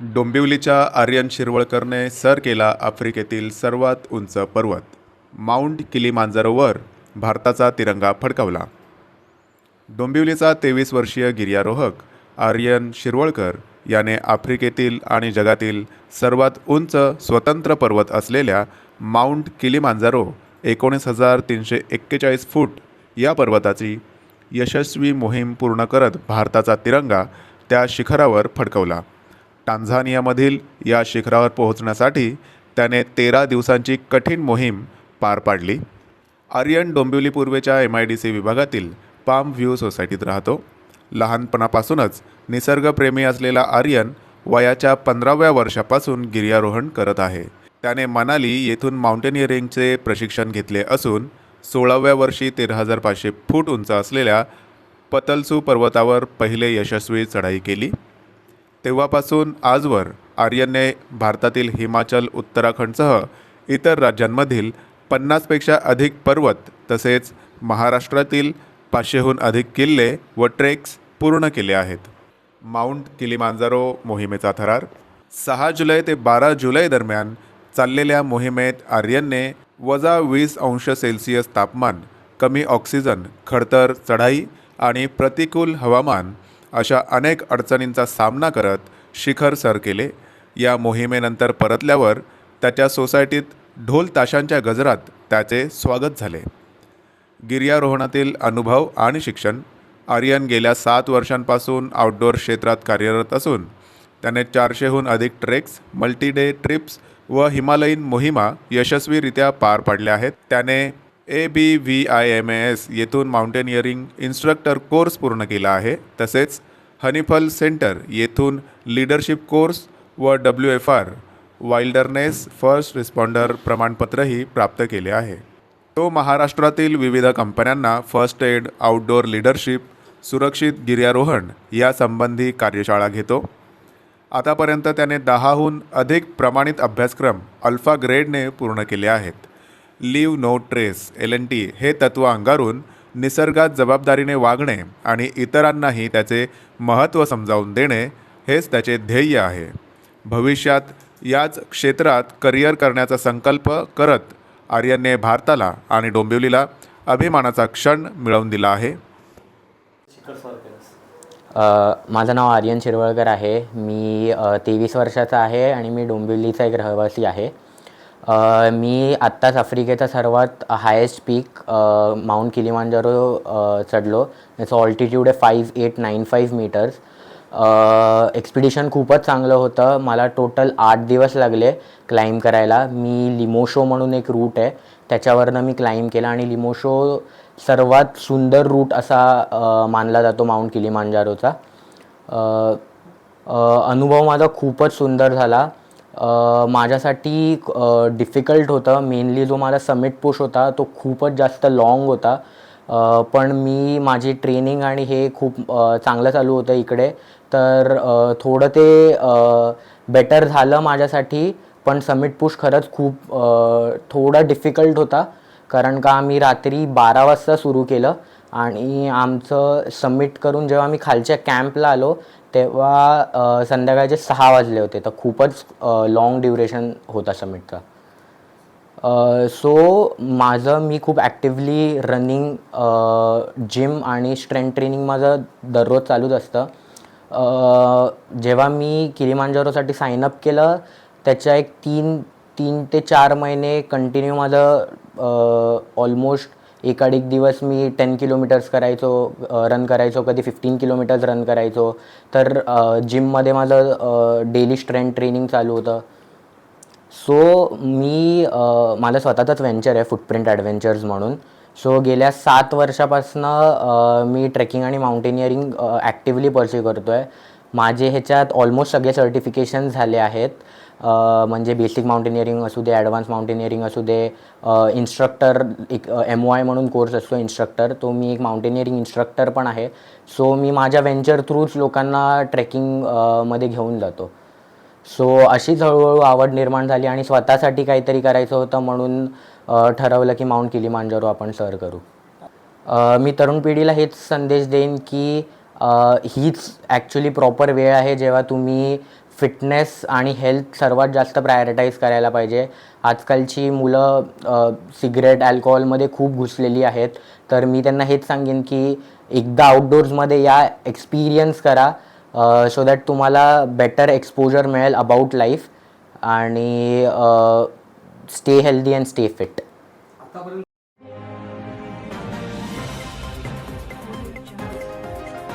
डोंबिवलीच्या Aryan शिरवळकरने sir केला आफ्रिकेतील सर्वात उंच पर्वत. माउंट किलीमांजारोवर भारताचा तिरंगा फडकावला. डोंबिवलीचा तेवीस वर्षीय गिर्यारोहक आर्यन शिरवळकर याने आफ्रिकेतील आणि जगातील सर्वात उंच स्वतंत्र पर्वत असलेल्या माउंट किलिमांजारो एकोणीस हजार तीनशे एक्केचाळीस फूट या पर्वताची यशस्वी मोहीम पूर्ण करत भारताचा तिरंगा त्या शिखरावर फडकवला. टांझानियामधील या शिखरावर पोहोचण्यासाठी त्याने तेरा दिवसांची कठीण मोहीम पार पाडली. आर्यन डोंबिवली पूर्वेच्या एम आय डी सी विभागातील पाम व्ह्यू सोसायटीत राहतो. लहानपणापासूनच निसर्गप्रेमी असलेला आर्यन वयाच्या पंधराव्या वर्षापासून गिर्यारोहण करत आहे. त्याने मनाली येथून माउंटेनिअरिंगचे प्रशिक्षण घेतले असून सोळाव्या वर्षी तेरा हजार पाचशे फूट उंच असलेल्या पतलसू पर्वतावर पहिले यशस्वी चढाई केली. तेव्हापासून आजवर आर्यनने भारतातील हिमाचल उत्तराखंडसह इतर राज्यांमधील पन्नासपेक्षा अधिक पर्वत तसेच महाराष्ट्रातील पाचशेहून अधिक किल्ले व ट्रेक्स पूर्ण केले आहेत. माउंट किलिमांजारो मोहिमेचा थरार. सहा जुलै ते बारा जुलै दरम्यान चाललेल्या मोहिमेत आर्यनने वजा वीस अंश सेल्सिअस तापमान कमी ऑक्सिजन खडतर चढाई आणि प्रतिकूल हवामान अशा अनेक अडचणींचा सामना करत शिखर सर केले. या मोहिमेनंतर परतल्यावर त्याच्या सोसायटीत ढोल ताशांच्या गजरात त्याचे स्वागत झाले. गिर्यारोहणातील अनुभव आणि शिक्षण आर्यन गेल्या सात वर्षांपासून आउटडोअर क्षेत्रात कार्यरत असून त्याने चारशेहून अधिक ट्रेक्स मल्टी डे ट्रिप्स व हिमालयीन मोहिमा यशस्वीरित्या पार पाडल्या आहेत. त्याने A B V I M S येथून माउंटेनिअरिंग इन्स्ट्रक्टर कोर्स पूर्ण केला आहे. तसेच हनीफल सेंटर येथून लीडरशिप कोर्स व W F R wilderness first responder प्रमाणपत्रही प्राप्त केले आहे. तो महाराष्ट्रातील विविध कंपन्यांना फर्स्ट एड आउटडोअर लीडरशिप सुरक्षित गिर्यारोहण यासंबंधी कार्यशाळा घेतो. आतापर्यंत त्याने दहाहून अधिक प्रमाणित अभ्यासक्रम अल्फा ग्रेडने पूर्ण केले आहेत. Leave no trace L N T हे तत्त्व अंगारून निसर्गात जबाबदारीने वागणे आणि इतरांनाही त्याचे महत्त्व समजावून देणे हेच त्याचे ध्येय आहे. भविष्यात याच क्षेत्रात करिअर करण्याचा संकल्प करत आर्यनने भारताला आणि डोंबिवलीला अभिमानाचा क्षण मिळवून दिला आहे. माझं नाव आर्यन शिरवळकर आहे. मी तेवीस वर्षाचा आहे आणि मी डोंबिवलीचा एक रहिवासी आहे. मी आत्ताच आफ्रिकेचा सर्वात हायेस्ट पीक माउंट किलिमांजारो चढलो. त्याचं ऑल्टिट्यूड आहे five eight nine five metres expedition खूपच चांगलं होतं. मला टोटल आठ दिवस लागले क्लाइंब करायला. मी लिमोशो म्हणून एक रूट आहे. त्याच्यावरनं मी क्लाइंब केला आणि लिमोशो सर्वात सुंदर रूट असा मानला जातो माउंट किलिमांजारोचा अनुभव माझा खूपच सुंदर झाला. माझ्यासाठी डिफिकल्ट होतं. मेनली जो माझा समिट पुश होता तो खूपच जास्त लाँग होता. पण मी माझी ट्रेनिंग आणि हे खूप चांगलं चालू होतं इकडे. तर थोडं ते बेटर झालं माझ्यासाठी. पण समिट पुश खरंच खूप थोडा डिफिकल्ट होता. कारण का आम्ही रात्री बारा वाजता सुरू केलं. आणि आमचं सबमिट करून जेव्हा मी खालच्या कॅम्पला आलो तेव्हा संध्याकाळचे सहा वाजले होते. तर खूपच लाँग ड्युरेशन होता समिटचा सो माझं मी खूप ॲक्टिवली रनिंग जिम आणि स्ट्रेंथ ट्रेनिंग माझं दररोज चालूच असतं. जेव्हा मी किलिमांजारोसाठी साईनअप केलं त्याच्या एक तीन तीन ते चार महिने कंटिन्यू माझं ऑलमोस्ट एकाडिक दिवस मी टेन किलोमीटर्स करायचो रन करायचो कधी फिफ्टीन किलोमीटर्स रन करायचो. तर जिममध्ये माझं डेली स्ट्रेंथ ट्रेनिंग चालू होतं. सो मी माझं स्वतःचंच व्हेंचर आहे फुटप्रिंट ॲडव्हेंचर्स म्हणून. सो गेल्या सात वर्षापासनं मी ट्रेकिंग आणि माउंटेनिअरिंग ॲक्टिवली परस्यू करतो आहे माझे ह्याच्यात ऑलमोस्ट सगळे सर्टिफिकेशन झाले आहेत. म्हणजे बेसिक माउंटेनिअरिंग असू दे ॲडव्हान्स माउंटेनिअरिंग असू दे इन्स्ट्रक्टर एक एम वाय म्हणून कोर्स असतो इन्स्ट्रक्टर तो मी एक माउंटेनिअरिंग इन्स्ट्रक्टर पण आहे. सो मी माझ्या व्हेंचर थ्रूच लोकांना ट्रेकिंगमध्ये घेऊन जातो. सो अशीच हळूहळू आवड निर्माण झाली आणि स्वतःसाठी काहीतरी करायचं होतं म्हणून ठरवलं की माउंट किलिमांजारो आपण सर करू. मी तरुण पिढीला हेच संदेश देईन की हीच ॲक्च्युली प्रॉपर वेळ आहे जेव्हा तुम्ही फिटनेस आणि हेल्थ सर्वात जास्त प्रायोरिटाईज करायला पाहिजे. आजकालची मुलं सिगरेट अल्कोहोलमध्ये खूप घुसलेली आहेत. तर मी त्यांना हेच सांगेन की एकदा आउटडोर्समध्ये या एक्सपिरियन्स करा सो दॅट तुम्हाला बेटर एक्सपोजर मिळेल अबाउट लाईफ आणि stay healthy and stay fit